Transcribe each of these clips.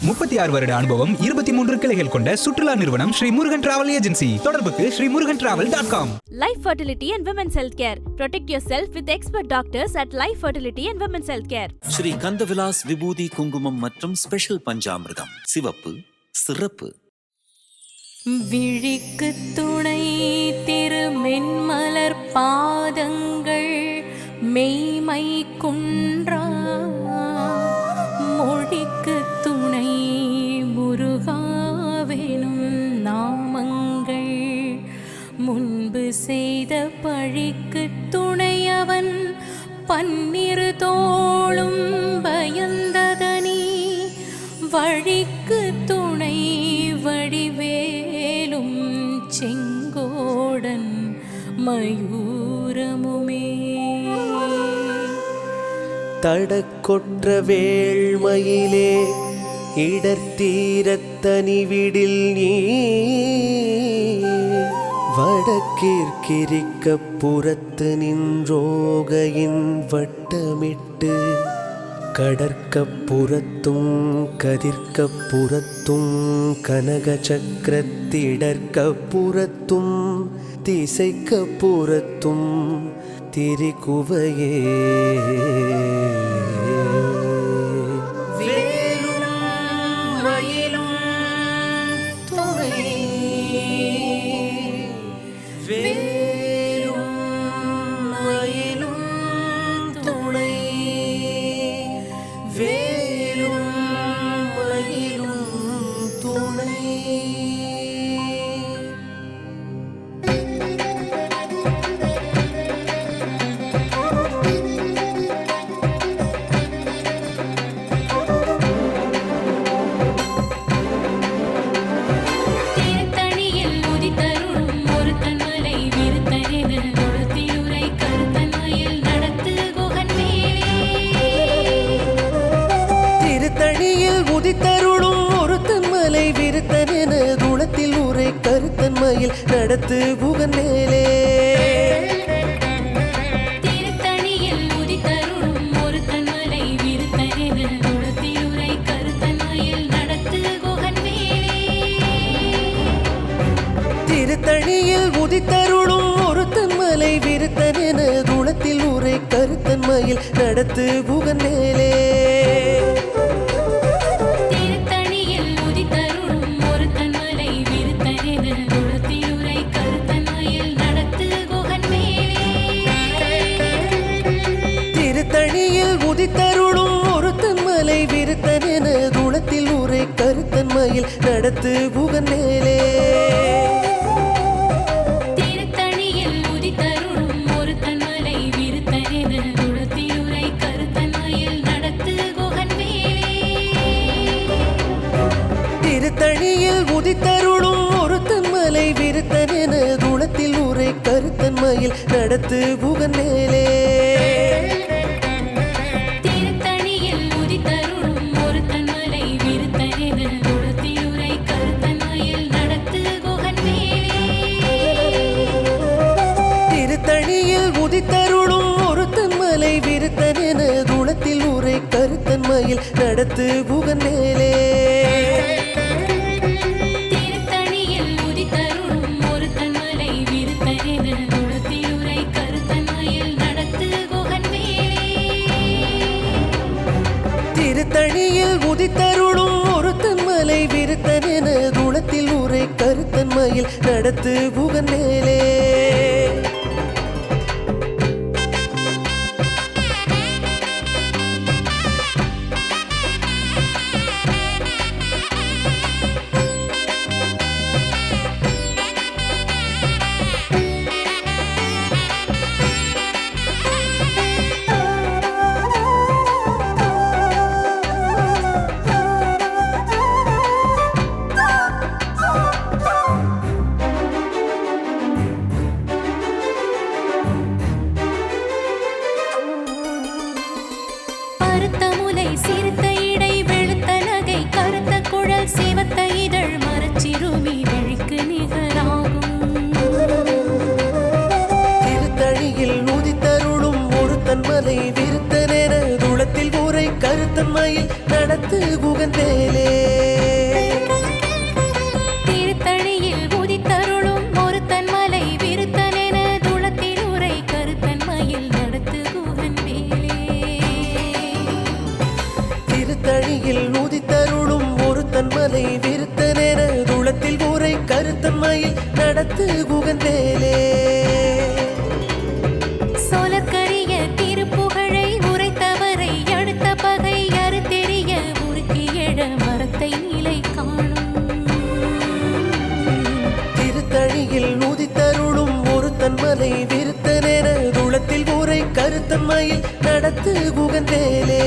முப்பத்தி ஆறு வருட அனுபவம் இருபத்தி மூன்று கிளைகள் கொண்ட சுற்றுலா நிறுவனம் ஸ்ரீ முருகன் டிராவல் ஏஜென்சி தொடர்புக்கு Sri Murugan travel dot com Life Fertility and Women's Healthcare. Protect yourself with expert doctors at Life Fertility and Women's Healthcare. Sri Kandavilas விபூதி குங்குமம் மற்றும் ஸ்பெஷல் பஞ்சாமிர்தம் சிவப்பு சிறப்பு விழிக்கு துணை திருமென்மலர் பாதங்கள் மெய்மை வழிக்கு துணை வடிவேலும் செங்கோடன் மயூரமுமே. தடக்கொற்ற வேள்மையிலே இடர்த்தீரத்தனிவிடில் நீ. வடக்கிற்கிரிக்க புறத்து நின்றோகையின் வட்டமிட்டு கடற்கப்புறத்தும் கதிர்க்கப்புறத்தும் கதிர்க்கப் புறத்தும் கனக சக்கரத்திடற்கப் புறத்தும் திரிகுவையே. நடத்து புகன் மேலே திருத்தணியில் உதித்தருளும் ஒருத்தன் மலை விருத்தனென தொழுத்தியுரை கருத்தன் மயில் நடத்து குகன் திருத்தணியில் உதித்தருளும் ஒருத்தன் மலை விருத்தனென குளத்தில் உரை கருத்தன் மயில் நடத்து புகன் மேலே உதித்தருளும் ஒருத்தன் மலை விருத்தனென குளத்தில் உரை கருத்தன் மயில் நடத்து புகன் மேலே உதித்தருளும் ஒருத்தன் மலை மலை விருத்தனென குளத்தில் உரை கருத்தன் மயில் நடத்து புகன் மேலே திருத்தணியில் உதித்தருளும் ஒருத்தன் மலை விருத்தன் என குளத்தில் உரை கருத்தன் மயில் நடத்து புகன் மேலே நடத்து குகன் வேலே திருத்தணியில் உதித்தருளும் ஒருத்தன் மலை விருத்தனென துளத்தில் உரை கருத்தன் மயில் நடத்து வேலே திருத்தணியில் நூதித்தருளும் ஒரு தன்மலை விருத்தனென துளத்தில் ஊரை கருத்தன்மையில் நடத்து குகன் ஊரை கருத்தன்மையில் நடத்து வேலே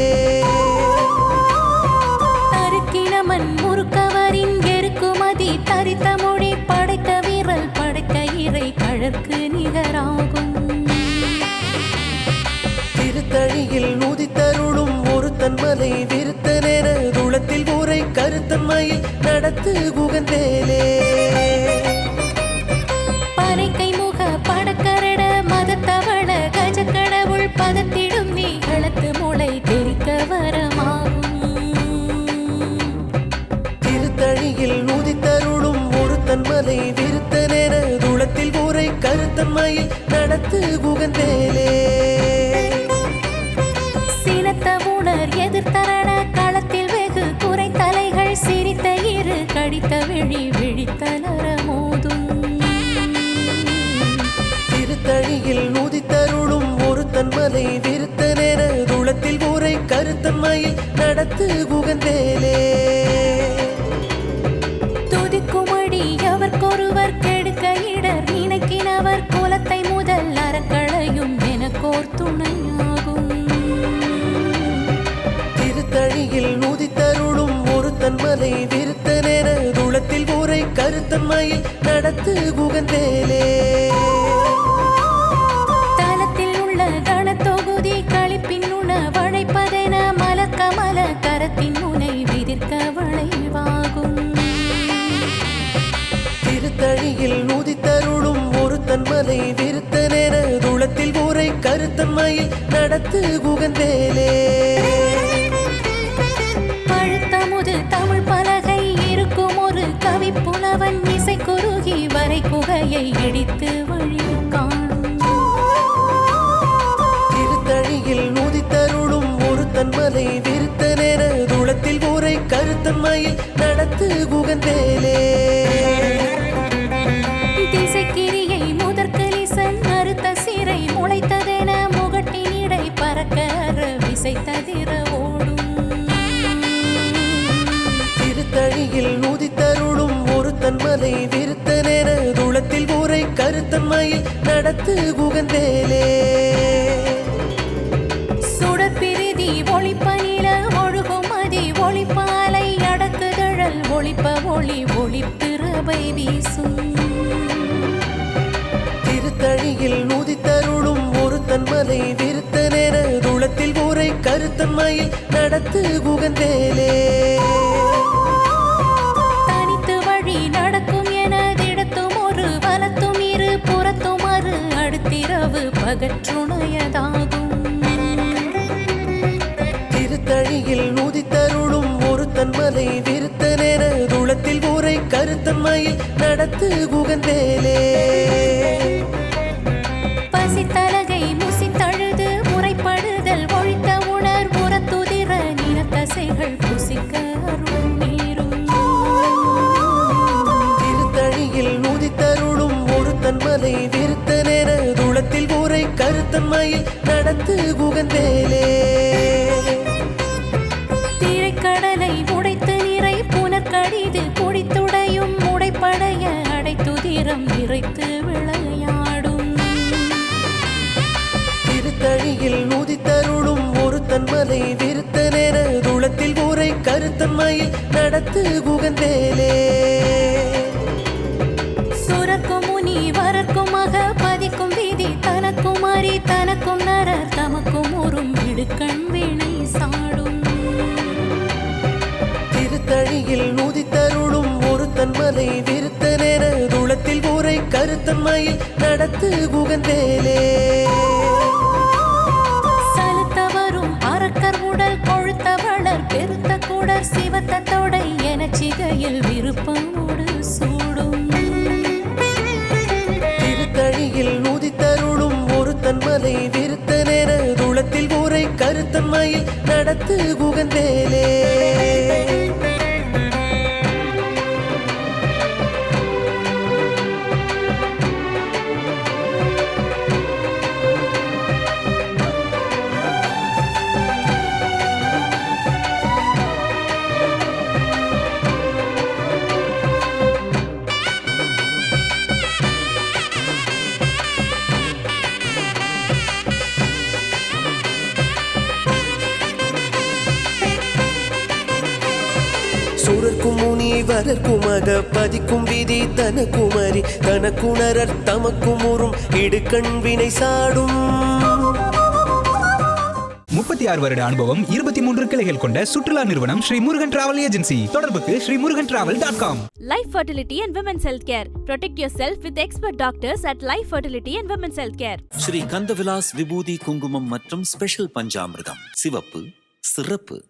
தருக்கிழமன் முறுக்கவரின் எருக்குமதி தரித்த மொழி படைத்த வீரல் படைத்த இறை கழற்கு நிகராகும். திருத்தணியில் நூதித்தருளும் ஒரு தன்மலை விருத்தனென துளத்தில் ஊரை கருத்தன்மையில் நடத்து குகன் கருத்தன்மையில் நடத்து வேலே சினத்த உணர் எதிர்த்தரண களத்தில் வெகு குறை தலைகள் சிரித்த இரு கடித்த விழி விழித்தலர மோதும் திருத்தணியில் நூதித்தருளும் ஒரு தன்மலை விருத்தனென துளத்தில் ஊரை கருத்தன்மையில் நடத்து குகன் தன்மலை விருத்தனென துளத்தில் ஊரை கருத்தன்மையில் நடத்து குகன் வேலே தலத்தில் உள்ள கணத்தொகுதி களிப்பின் உண வழைப்பதென மலர் கமல கரத்தின் முனை விதிர்க்க வளைவாகும். திருத்தணியில் நூதித்தருளும் ஒரு தன்மலை விருத்தனென துளத்தில் ஊரை கருத்தன்மையில் நடத்து குகன் புகையை இடித்து வழி காணும் திருத்தணியில் நூதித்தருளும் ஒரு தன்மலை விருத்தனென துளத்தில் ஊரை கருத்தன்மையில் நடத்து குகந்தே. குகன் வேலே சுடற்பிரிதி ஒளிப்பனில ஒழுகும் அதி ஒளிப்பாலை அடக்குதழல் ஒளிப்ப ஒளி ஒளிப்பிறவை வீசும். திருத்தணியில் நூதித்தருளும் ஒரு தன்மலை விருத்தனென துளத்தில் ஊரை கருத்தன்மையில் நடத்து குகன் அகற்றுணையதாகும் திருத்தழியில் திருத்தணியில் நூதித்தருளும் ஒரு தன்மலை விருத்தனென துளத்தில் ஊரை கருத்தன்மையில் நடத்து குகந்தேலே. குகன் வேலே திரைக்கடலை உடைத்து நிறை புனற்கடிது குடித்துடையும் உடைப்படைய அடைத்துதிரம் இறைத்து விளையாடும். திருத்தணியில் நூதித்தருளும் ஒரு தன்மலை விருத்தனென துளத்தில் ஊரை கருத்தன்மையில் நடத்து குகன் வேலே சுரக்கும் முனி வரக்கும் மக பதிக்கும் விதி தனக்கும் அறி தனக்கும் நன்மையில் நடத்து உகந்தேலே. சலுத்தவரும் அரக்கர் உடல் கொழுத்தவளர் பெருத்த கூடர் சிவத்த தொடை என சிகையில் விருப்பமோடு சூடும். திருத்தழியில் உதித்தருளும் ஒரு தன்மலை விருத்த நேர துளத்தில் உரை கருத்தன்மையில் நடத்து உகந்தேலே. சூரர்க்கும் முனிவரர்க்கும் அக பதிக்கும் விதி தனக்குமரி தனக்குணரர் தமக்கும் உறும் இடுக்கண் வினை சாடும். முப்பத்தி ஆறு வருட அனுபவம் இருபத்தி மூன்று கிளைகள் கொண்ட சுற்றுலா நிறுவனம் ஸ்ரீ முருகன் டிராவல் ஏஜென்சி தொடர்புக்கு Sri Murugan travel dot com Life Fertility and Women's Healthcare. Protect yourself with expert doctors at Life Fertility and Women's Healthcare. Sri Kandavilas விபூதி குங்குமம் மற்றும் ஸ்பெஷல் பஞ்சாமிர்தம். சிவப்பு சிறப்பு.